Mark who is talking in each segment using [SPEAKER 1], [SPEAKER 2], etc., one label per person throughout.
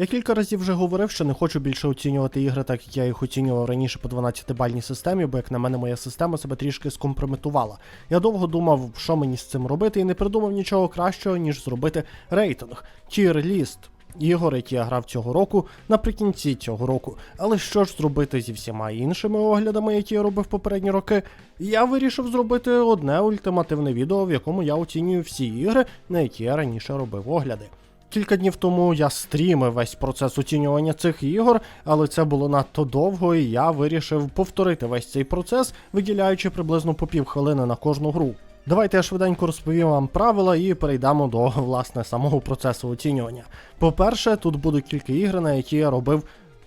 [SPEAKER 1] Я кілька разів вже говорив, що не хочу більше оцінювати ігри, так як я їх оцінював раніше по 12-бальній системі, бо як на мене моя система себе трішки скомпрометувала. Я довго думав, що мені з цим робити, і не придумав нічого кращого, ніж зробити рейтинг, тір-ліст. Ігор, які я грав цього року, наприкінці цього року. Але що ж зробити зі всіма іншими оглядами, які я робив попередні роки? Я вирішив зробити одне ультимативне відео, в якому я оцінюю всі ігри, на які я раніше робив огляди. Кілька днів тому я стрімив весь процес оцінювання цих ігор, але це було надто довго, і я вирішив повторити весь цей процес, виділяючи приблизно по півхвилини на кожну гру. Давайте я швиденько розповім вам правила і перейдемо до власне самого процесу оцінювання. По-перше, тут будуть кілька ігри, на які я робив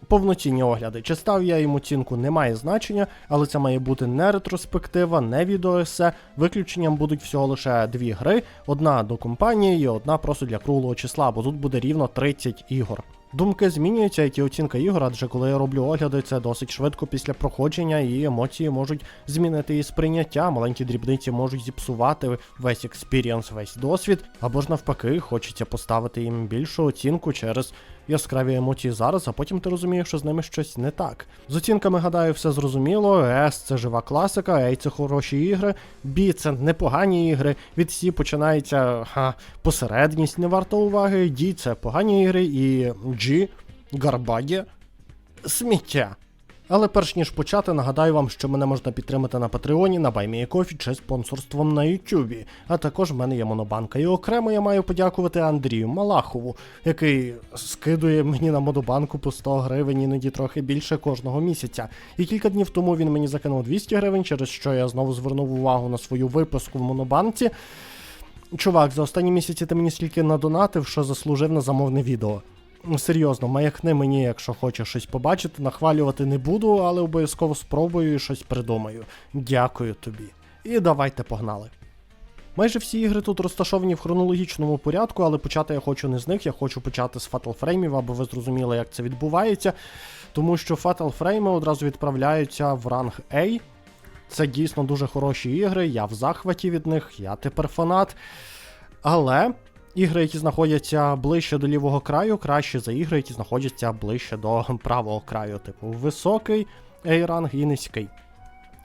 [SPEAKER 1] повноцінні огляди. Чи став я їм оцінку, не має значення, але це має бути не ретроспектива, не відеоесе. Виключенням будуть всього лише дві гри: одна до компанії і одна просто для круглого числа, бо тут буде рівно 30 ігор. Думки змінюються, як і оцінка ігор, адже коли я роблю огляди, це досить швидко після проходження, і емоції можуть змінити і сприйняття. Маленькі дрібниці можуть зіпсувати весь експірієнс, весь досвід, або ж навпаки, хочеться поставити їм більшу оцінку через яскраві емоції зараз, а потім ти розумієш, що з ними щось не так. З оцінками, гадаю, все зрозуміло. С це жива класика, Ей це хороші ігри, Бі це непогані ігри. Від Сі починається ха, посередність, не варта уваги. Ді це погані ігри, і G гарбаді сміття. Але перш ніж почати, нагадаю вам, що мене можна підтримати на Патреоні, на BuyMeACoffee чи спонсорством на Ютубі. А також в мене є монобанка. І окремо я маю подякувати Андрію Малахову, який скидує мені на монобанку по 100 гривень, іноді трохи більше кожного місяця. І кілька днів тому він мені закинув 200 гривень, через що я знову звернув увагу на свою виписку в монобанці. Чувак, за останні місяці ти мені стільки надонатив, що заслужив на замовне відео. Ну, Серйозно, маякни мені, якщо хочеш щось побачити, нахвалювати не буду, але обов'язково спробую і щось придумаю. Дякую тобі. І давайте погнали. Майже всі ігри тут розташовані в хронологічному порядку, але почати я хочу не з них, я хочу почати з Fatal Frame, аби ви зрозуміли, як це відбувається. Тому що Fatal Frame одразу відправляються в ранг A. Це дійсно дуже хороші ігри, я в захваті від них, я тепер фанат. Але ігри, які знаходяться ближче до лівого краю, краще за ігри, які знаходяться ближче до правого краю, типу високий A-ранг і низький.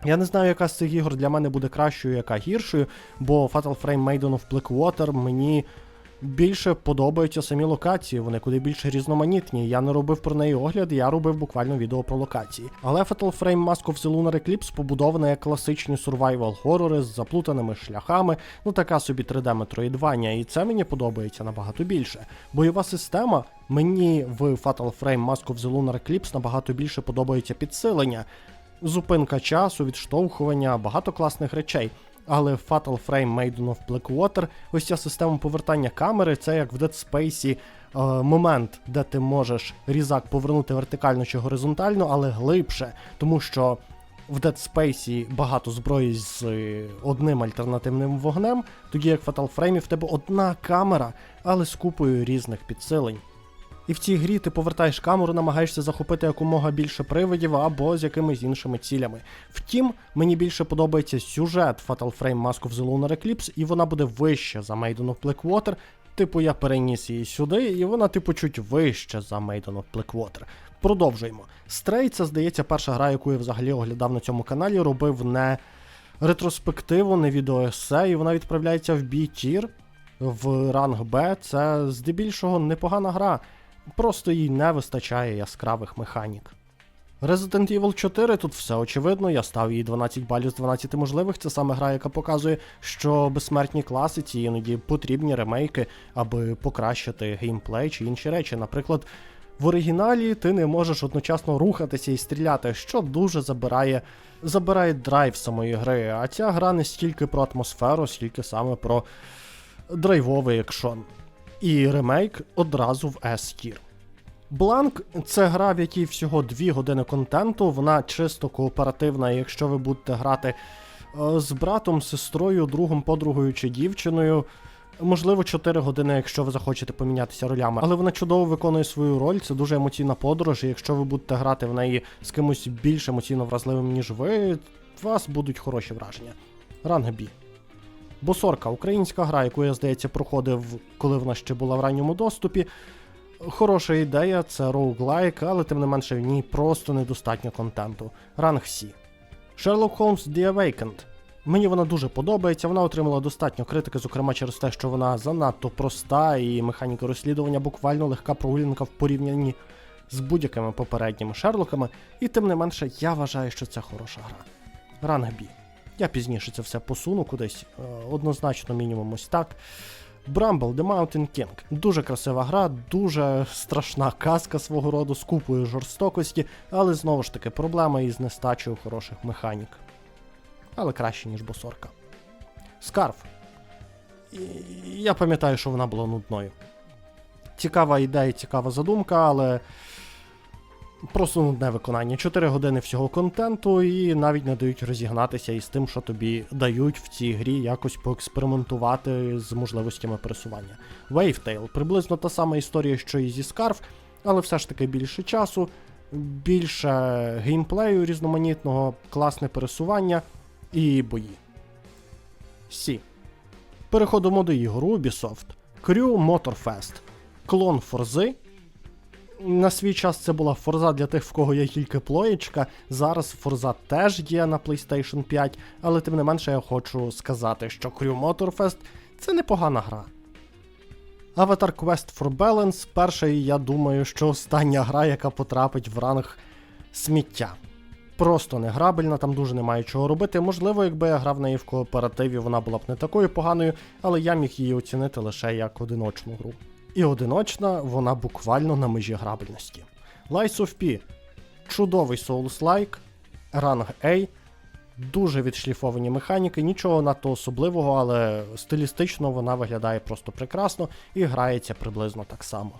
[SPEAKER 1] Я не знаю, яка з цих ігор для мене буде кращою, яка гіршою, бо Fatal Frame Maiden of Blackwater мені більше подобаються самі локації, вони куди більше різноманітні. Я не робив про неї огляд, я робив буквально відео про локації. Але Fatal Frame Mask of the Lunar Eclipse побудована як класичні survival хорори з заплутаними шляхами, ну така собі 3D метроїдвання, і це мені подобається набагато більше. Бойова система мені в Fatal Frame Mask of the Lunar Eclipse набагато більше подобається підсилення. Зупинка часу, відштовхування, багато класних речей. Але в Fatal Frame Maiden of Blackwater, ось ця система повертання камери, це як в Dead Space е, момент, де ти можеш різак повернути вертикально чи горизонтально, але глибше, тому що в Dead Space багато зброї з одним альтернативним вогнем, тоді як в Fatal Frame в тебе одна камера, але з купою різних підсилень. І в цій грі ти повертаєш камеру, намагаєшся захопити якомога більше привидів або з якимись іншими цілями. Втім, мені більше подобається сюжет Fatal Frame Mask of the Lunar Eclipse, і вона буде вища за Maiden of Blackwater. Типу, я переніс її сюди, і вона, типу, чуть вище за Maiden of Blackwater. Продовжуємо. Stray, це, здається, перша гра, яку я взагалі оглядав на цьому каналі, робив не ретроспективу, не відеоесе, і вона відправляється в B-тір, в ранг Б. Це здебільшого непогана гра. Просто їй не вистачає яскравих механік. Resident Evil 4 тут все очевидно, я став їй 12 балів з 12 можливих. Це саме гра, яка показує, що безсмертні класиці іноді потрібні ремейки, аби покращити геймплей чи інші речі. Наприклад, в оригіналі ти не можеш одночасно рухатися і стріляти, що дуже забирає, забирає драйв самої гри. А ця гра не стільки про атмосферу, скільки саме про драйвовий екшон. І ремейк одразу в S-Tier. Бланк це гра, в якій всього 2 години контенту, вона чисто кооперативна, якщо ви будете грати е, з братом, сестрою, другом, подругою чи дівчиною. Можливо, 4 години, якщо ви захочете помінятися ролями, але вона чудово виконує свою роль. Це дуже емоційна подорож. І якщо ви будете грати в неї з кимось більш емоційно вразливим, ніж ви, у вас будуть хороші враження. Ранг Бі. Босорка, українська гра, яку я, здається, проходив, коли вона ще була в ранньому доступі. Хороша ідея, це роуглайк, але тим не менше в ній просто недостатньо контенту. Ранг Сі. Sherlock Holmes The Awakened. Мені вона дуже подобається, вона отримала достатньо критики, зокрема через те, що вона занадто проста і механіка розслідування буквально легка прогулянка в порівнянні з будь-якими попередніми Шерлоками, і тим не менше я вважаю, що це хороша гра. Ранг Бі. Я пізніше це все посуну кудись, е, однозначно мінімум ось так. Bramble The Mountain King. Дуже красива гра, дуже страшна казка свого роду з купою жорстокості, але знову ж таки проблема із нестачею хороших механік. Але краще, ніж босорка. Скарф. Я пам'ятаю, що вона була нудною. Цікава ідея, цікава задумка, але просто нудне виконання. 4 години всього контенту, і навіть не дають розігнатися із тим, що тобі дають в цій грі якось поекспериментувати з можливостями пересування. Wavetail приблизно та сама історія, що і зі Scarf, але все ж таки більше часу, більше геймплею різноманітного, класне пересування і бої. Сі. Переходимо до ігор Ubisoft. Crew Motorfest. Клон Форзи. На свій час це була Форза для тих, в кого є тільки плоєчка. Зараз Форза теж є на PlayStation 5, але тим не менше я хочу сказати, що Crew Motorfest це непогана гра. Avatar Quest for Balance перша, я думаю, що остання гра, яка потрапить в ранг сміття. Просто неграбельна, там дуже немає чого робити. Можливо, якби я грав неї в кооперативі, вона була б не такою поганою, але я міг її оцінити лише як одиночну гру. І одиночна вона буквально на межі грабельності. Lies of P чудовий Souls-like, ранг A, дуже відшліфовані механіки, нічого надто особливого, але стилістично вона виглядає просто прекрасно і грається приблизно так само.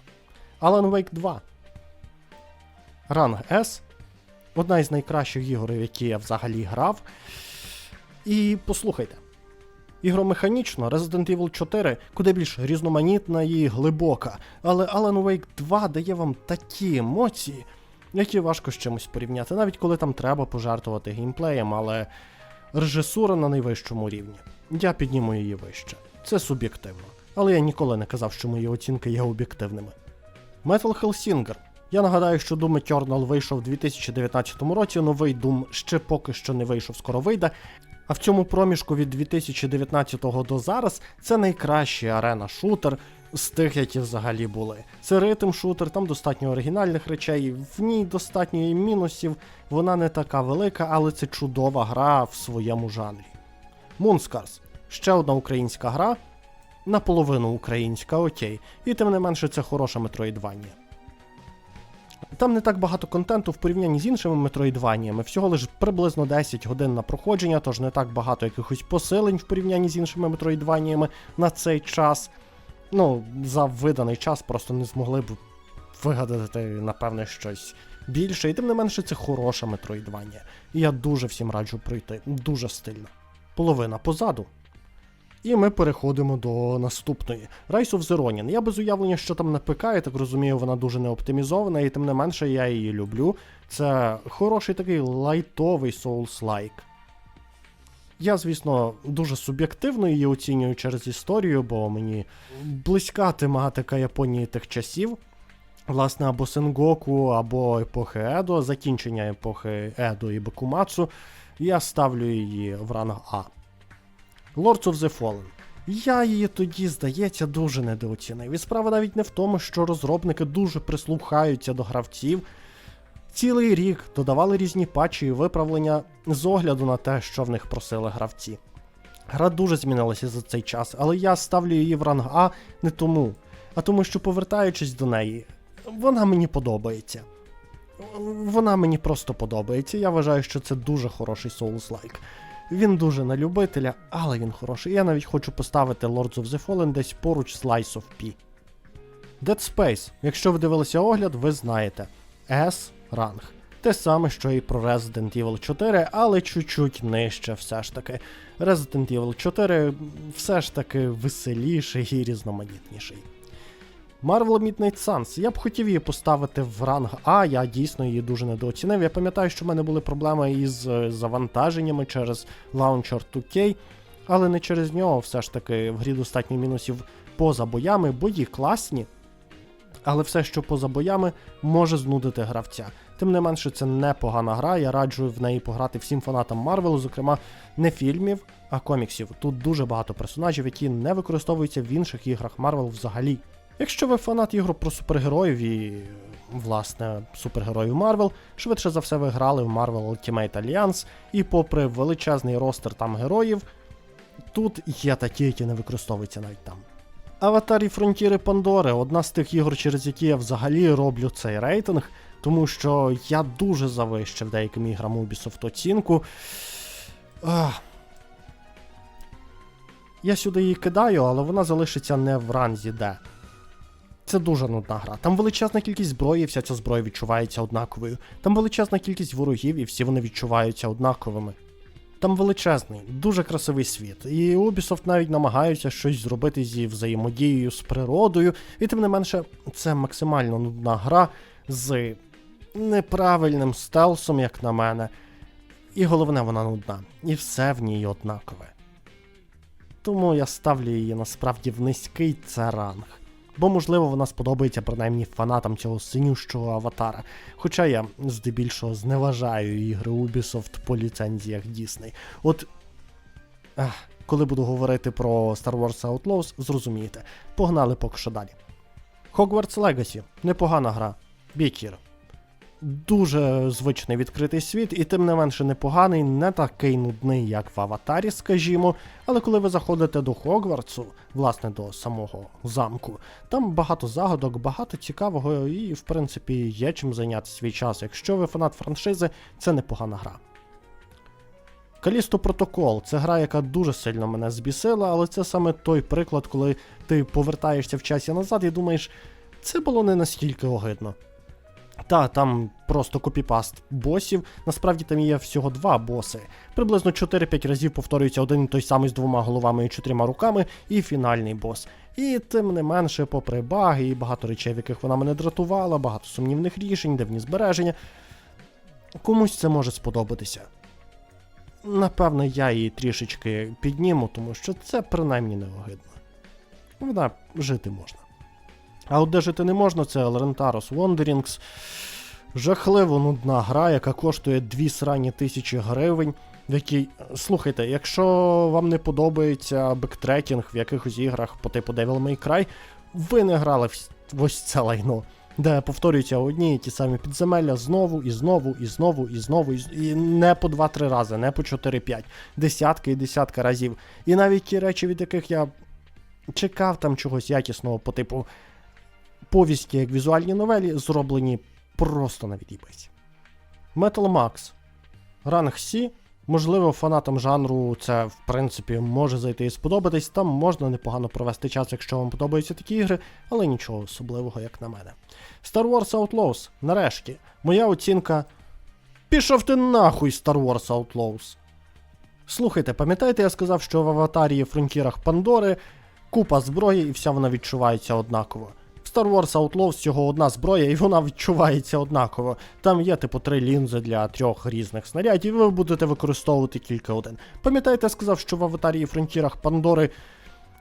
[SPEAKER 1] Alan Wake 2. Ранг S. Одна із найкращих ігор, в які я взагалі грав. І послухайте. Ігромеханічно Resident Evil 4 куди більш різноманітна і глибока, але Alan Wake 2 дає вам такі емоції, які важко з чимось порівняти, навіть коли там треба пожертвувати геймплеєм, але режисура на найвищому рівні. Я підніму її вище. Це суб'єктивно. Але я ніколи не казав, що мої оцінки є об'єктивними. Metal Hellsinger. Я нагадаю, що Doom Eternal вийшов у 2019 році, новий Doom ще поки що не вийшов, скоро вийде. А в цьому проміжку від 2019 до зараз це найкращий арена шутер з тих, які взагалі були. Це ритм шутер, там достатньо оригінальних речей, в ній достатньо і мінусів, вона не така велика, але це чудова гра в своєму жанрі. Moonscars ще одна українська гра, наполовину українська, окей, і тим не менше це хороша метроїдвання. Там не так багато контенту в порівнянні з іншими метроїдваніями, всього лише приблизно 10 годин на проходження, тож не так багато якихось посилень в порівнянні з іншими метроїдваніями на цей час. Ну, за виданий час просто не змогли б вигадати, напевне, щось більше. І тим не менше, це хороша метроїдванія. І я дуже всім раджу пройти, дуже стильно. Половина позаду. І ми переходимо до наступної. Rise of the Ronin. Я без уявлення, що там на ПК, я так розумію, вона дуже не оптимізована, і тим не менше я її люблю. Це хороший такий лайтовий Souls-like. Я, звісно, дуже суб'єктивно її оцінюю через історію, бо мені близька тематика Японії тих часів. Власне, або Сенгоку, або епохи Едо, закінчення епохи Едо і Бакумацу. Я ставлю її в ранг А. Lords of the Fallen. Я її тоді, здається, дуже недооцінив. І справа навіть не в тому, що розробники дуже прислухаються до гравців. Цілий рік додавали різні патчі і виправлення з огляду на те, що в них просили гравці. Гра дуже змінилася за цей час, але я ставлю її в ранг А не тому, а тому, що повертаючись до неї, вона мені подобається. Вона мені просто подобається. Я вважаю, що це дуже хороший Souls-like. Він дуже на любителя, але він хороший. Я навіть хочу поставити Lords of the Fallen десь поруч з Lies of P. Dead Space. Якщо ви дивилися огляд, ви знаєте. S ранг. Те саме, що і про Resident Evil 4, але чуть-чуть нижче все ж таки. Resident Evil 4 все ж таки веселіший і різноманітніший. Marvel Midnight Suns. Я б хотів її поставити в ранг А, я дійсно її дуже недооцінив. Я пам'ятаю, що в мене були проблеми із е, завантаженнями через Launcher 2K, але не через нього, все ж таки в грі достатньо мінусів поза боями, бої класні. але все, що поза боями, може знудити гравця. Тим не менше, це непогана гра. Я раджу в неї пограти всім фанатам Марвелу, зокрема, не фільмів, а коміксів. Тут дуже багато персонажів, які не використовуються в інших іграх Марвел взагалі. Якщо ви фанат ігор про супергероїв і, власне, супергероїв Марвел, швидше за все ви грали в Marvel Ultimate Alliance, і попри величезний ростер там героїв, тут є такі, які не використовуються навіть там. Аватар і Фронтіри Пандори одна з тих ігор, через які я взагалі роблю цей рейтинг, тому що я дуже завищив деяким іграм Ubisoft оцінку. Я сюди її кидаю, але вона залишиться не в ранзі Д. Це дуже нудна гра. Там величезна кількість зброї, і вся ця зброя відчувається однаковою. Там величезна кількість ворогів, і всі вони відчуваються однаковими. Там величезний, дуже красивий світ, і Ubisoft навіть намагаються щось зробити зі взаємодією з природою, і тим не менше, це максимально нудна гра з неправильним стелсом, як на мене. І головне, вона нудна. І все в ній однакове. Тому я ставлю її насправді в низький це ранг. Бо, можливо, вона сподобається принаймні фанатам цього синющого аватара. Хоча я здебільшого зневажаю ігри Ubisoft по ліцензіях Disney. От. Ах, коли буду говорити про Star Wars Outlaws, зрозумієте. Погнали поки що далі. Hogwarts Legacy непогана гра. Бікір. Дуже звичний відкритий світ, і тим не менше непоганий, не такий нудний, як в Аватарі, скажімо. Але коли ви заходите до Хогвартсу, власне, до самого замку, там багато загадок, багато цікавого, і, в принципі, є чим зайняти свій час. Якщо ви фанат франшизи, це непогана гра. Калісто Протокол це гра, яка дуже сильно мене збісила, але це саме той приклад, коли ти повертаєшся в часі назад і думаєш, це було не настільки огидно. Та, там просто копіпаст босів. Насправді там є всього два боси. Приблизно 4-5 разів повторюється один і той самий з двома головами і чотирма руками, і фінальний бос. І тим не менше, попри баги і багато речей, в яких вона мене дратувала, багато сумнівних рішень, дивні збереження. Комусь це може сподобатися. Напевно, я її трішечки підніму, тому що це принаймні не огидно. Вона жити можна. А от де жити не можна, це Elrentaros Wanderings. Жахливо нудна гра, яка коштує 2 срані тисячі гривень. В якій, слухайте, якщо вам не подобається бектрекінг в якихось іграх по типу Devil May Cry, ви не грали в ось це лайно, де повторюються одні і ті самі підземелля знову і знову, і знову, і знову, і, не по 2-3 рази, не по 4-5, десятки і десятка разів. І навіть ті речі, від яких я чекав там чогось якісного по типу повісті, як візуальні новелі, зроблені просто на від'їбись. Metal Max. Ранг C. Можливо, фанатам жанру це в принципі може зайти і сподобатись. Там можна непогано провести час, якщо вам подобаються такі ігри, але нічого особливого, як на мене. Star Wars Outlaws. Нарешті. Моя оцінка. Пішов ти нахуй, Star Wars Outlaws. Слухайте, пам'ятаєте, я сказав, що в аватарі фронтірах Пандори купа зброї і вся вона відчувається однаково. Star Wars Outlaws всього одна зброя, і вона відчувається однаково. Там є типу три лінзи для трьох різних снарядів, і ви будете використовувати тільки один. Пам'ятаєте, я сказав, що в аватарі і фронтірах Пандори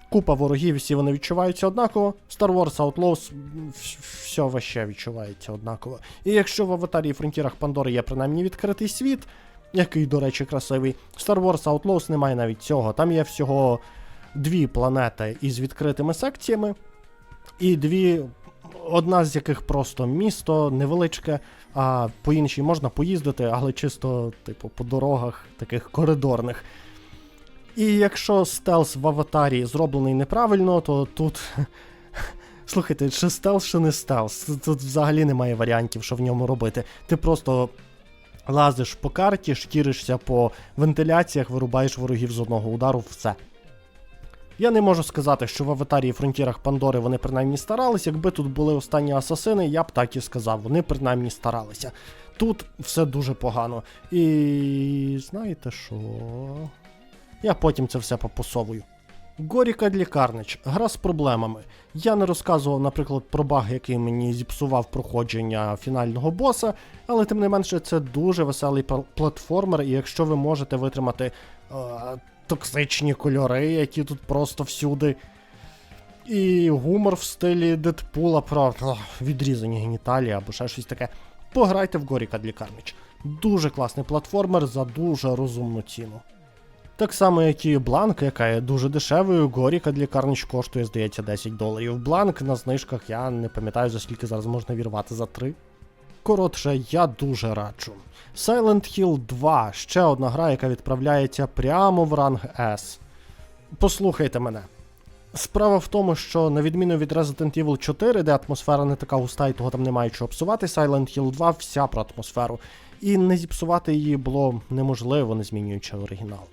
[SPEAKER 1] купа ворогів, всі вони відчуваються однаково. Star Wars Outlaws все ваще відчувається однаково. І якщо в аватарі і фронтірах Пандори є принаймні відкритий світ, який, до речі, красивий, Star Wars Outlaws немає навіть цього. Там є всього дві планети із відкритими секціями, і дві, одна з яких просто місто невеличке, а по іншій можна поїздити, але чисто, типу, по дорогах таких коридорних. І якщо стелс в аватарі зроблений неправильно, то тут. Слухайте, чи стелс, чи не стелс. Тут взагалі немає варіантів, що в ньому робити. Ти просто лазиш по карті, шкіришся по вентиляціях, вирубаєш ворогів з одного удару, все. Я не можу сказати, що в аватарі фронтірах Пандори вони принаймні старались. Якби тут були останні асасини, я б так і сказав. Вони принаймні старалися. Тут все дуже погано. І знаєте що? Я потім це все попосовую. Горіка Лікарнич, гра з проблемами. Я не розказував, наприклад, про баг, який мені зіпсував проходження фінального боса, але тим не менше це дуже веселий платформер, і якщо ви можете витримати е, токсичні кольори, які тут просто всюди. І гумор в стилі Дедпула про ох, відрізані геніталії або ще щось таке. Пограйте в Горіка Длікарнич. Дуже класний платформер за дуже розумну ціну. Так само, як і Бланк, яка є дуже дешевою, Горіка для коштує, здається, 10 доларів. Бланк на знижках я не пам'ятаю, за скільки зараз можна вірвати за 3. Коротше, я дуже раджу. Silent Hill 2 ще одна гра, яка відправляється прямо в ранг S. Послухайте мене. Справа в тому, що на відміну від Resident Evil 4, де атмосфера не така густа і того там немає чого псувати, Silent Hill 2 вся про атмосферу. І не зіпсувати її було неможливо, не змінюючи оригінал.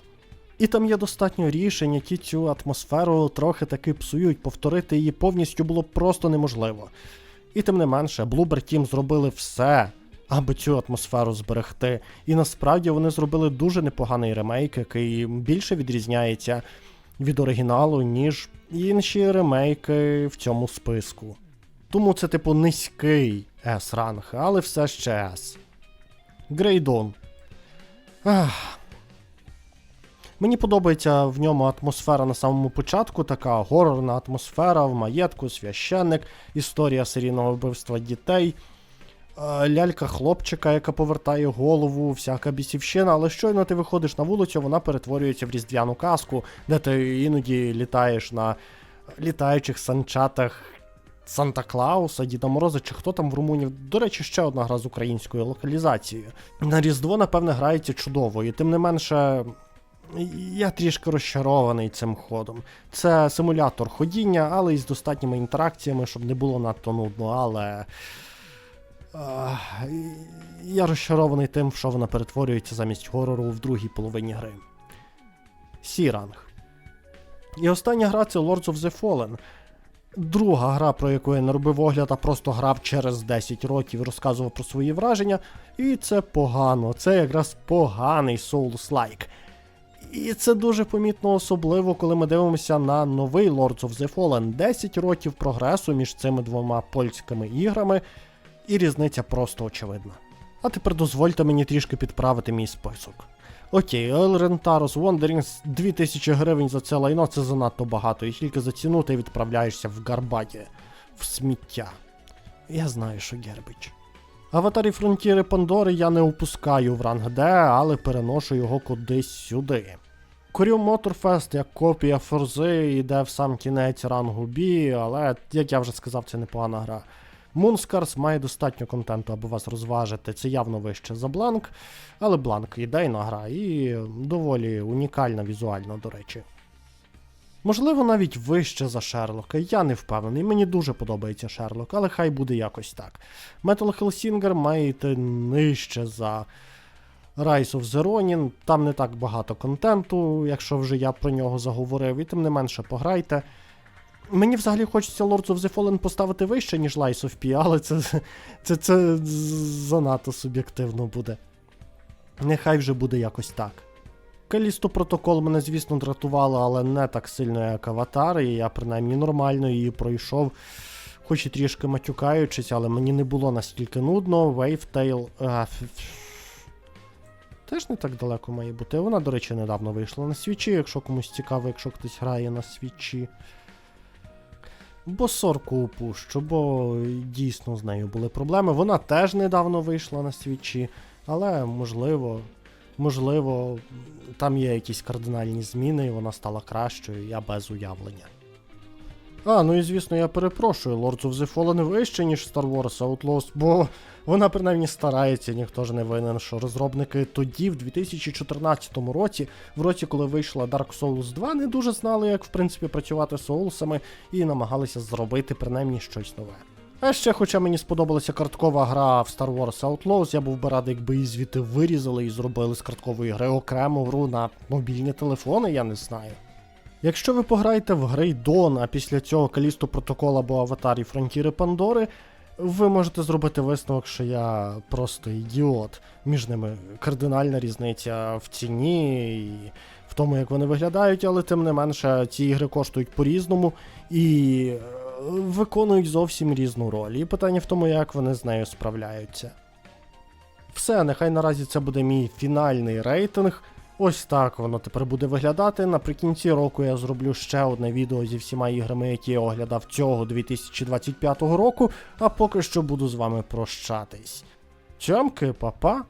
[SPEAKER 1] І там є достатньо рішень, які цю атмосферу трохи таки псують, повторити її повністю було просто неможливо. І тим не менше, Bloober Team зробили все, аби цю атмосферу зберегти. І насправді вони зробили дуже непоганий ремейк, який більше відрізняється від оригіналу, ніж інші ремейки в цьому списку. Тому це, типу, низький S-ранг, але все ще S. Dawn. Ах. Мені подобається в ньому атмосфера на самому початку, така горорна атмосфера в маєтку, священник, історія серійного вбивства дітей, е, лялька хлопчика, яка повертає голову, всяка бісівщина, але щойно ти виходиш на вулицю, вона перетворюється в різдвяну казку, де ти іноді літаєш на літаючих санчатах Санта Клауса, Діда Мороза, чи хто там в Румунії. До речі, ще одна гра з українською локалізацією. На Різдво, напевне, грається чудово, і тим не менше. Я трішки розчарований цим ходом. Це симулятор ходіння, але із достатніми інтеракціями, щоб не було надто нудно, але. Я розчарований тим, що вона перетворюється замість горору в другій половині гри. Сіранг. І остання гра це Lords of the Fallen. Друга гра, про яку я не робив огляд, а просто грав через 10 років і розказував про свої враження. І це погано. Це якраз поганий Souls-like. І це дуже помітно, особливо, коли ми дивимося на новий Lords of the Fallen. 10 років прогресу між цими двома польськими іграми, і різниця просто очевидна. А тепер дозвольте мені трішки підправити мій список. Окей, Elren Taros Wanderings 2000 гривень за це лайно це занадто багато, і тільки за ціну ти відправляєшся в Гарбаді, в сміття. Я знаю, що Гербич. Аватарі Фронтіри Пандори я не опускаю в ранг D, але переношу його кудись сюди. Корю Motorfest як копія Форзи йде в сам кінець рангу B, але, як я вже сказав, це непогана гра. Moonscars має достатньо контенту, аби вас розважити. Це явно вище за Бланк, але Бланк ідейна гра і доволі унікальна візуально, до речі. Можливо, навіть вище за Шерлока, я не впевнений. Мені дуже подобається Шерлок, але хай буде якось так. Metal Hellsinger має йти нижче за Rise of the Ronin. Там не так багато контенту, якщо вже я про нього заговорив, і тим не менше пограйте. Мені взагалі хочеться Lords of the Fallen поставити вище, ніж Lies of P, але це, це, це занадто суб'єктивно буде. Нехай вже буде якось так. Калісто протокол мене, звісно, дратувало, але не так сильно, як аватар, і я принаймні нормально її пройшов, хоч і трішки матюкаючись, але мені не було настільки нудно. Ф- ф- Теж не так далеко має бути. Вона, до речі, недавно вийшла на свічі, якщо комусь цікаво, якщо хтось грає на свічі. Бо сорку упущу, бо дійсно з нею були проблеми. Вона теж недавно вийшла на свічі, але можливо, можливо, там є якісь кардинальні зміни, і вона стала кращою, я без уявлення. А, ну і звісно, я перепрошую, Lords of the Fallen вище, ніж Star Wars Outlaws, бо вона принаймні старається, ніхто ж не винен, що розробники тоді, в 2014 році, в році, коли вийшла Dark Souls 2, не дуже знали, як в принципі працювати з соулсами, і намагалися зробити принаймні щось нове. А ще, хоча мені сподобалася карткова гра в Star Wars Outlaws, я був би радий, якби її звідти вирізали і зробили з карткової гри окрему гру на мобільні телефони, я не знаю. Якщо ви пограєте в Grey Dawn, а після цього Калісто Протокол або Аватарі Фронтіри Пандори, ви можете зробити висновок, що я просто ідіот. Між ними кардинальна різниця в ціні і в тому, як вони виглядають, але тим не менше ці ігри коштують по-різному і виконують зовсім різну роль. І питання в тому, як вони з нею справляються. Все, нехай наразі це буде мій фінальний рейтинг. Ось так воно тепер буде виглядати. Наприкінці року я зроблю ще одне відео зі всіма іграми, які я оглядав цього 2025 року. А поки що буду з вами прощатись. Чамки, папа.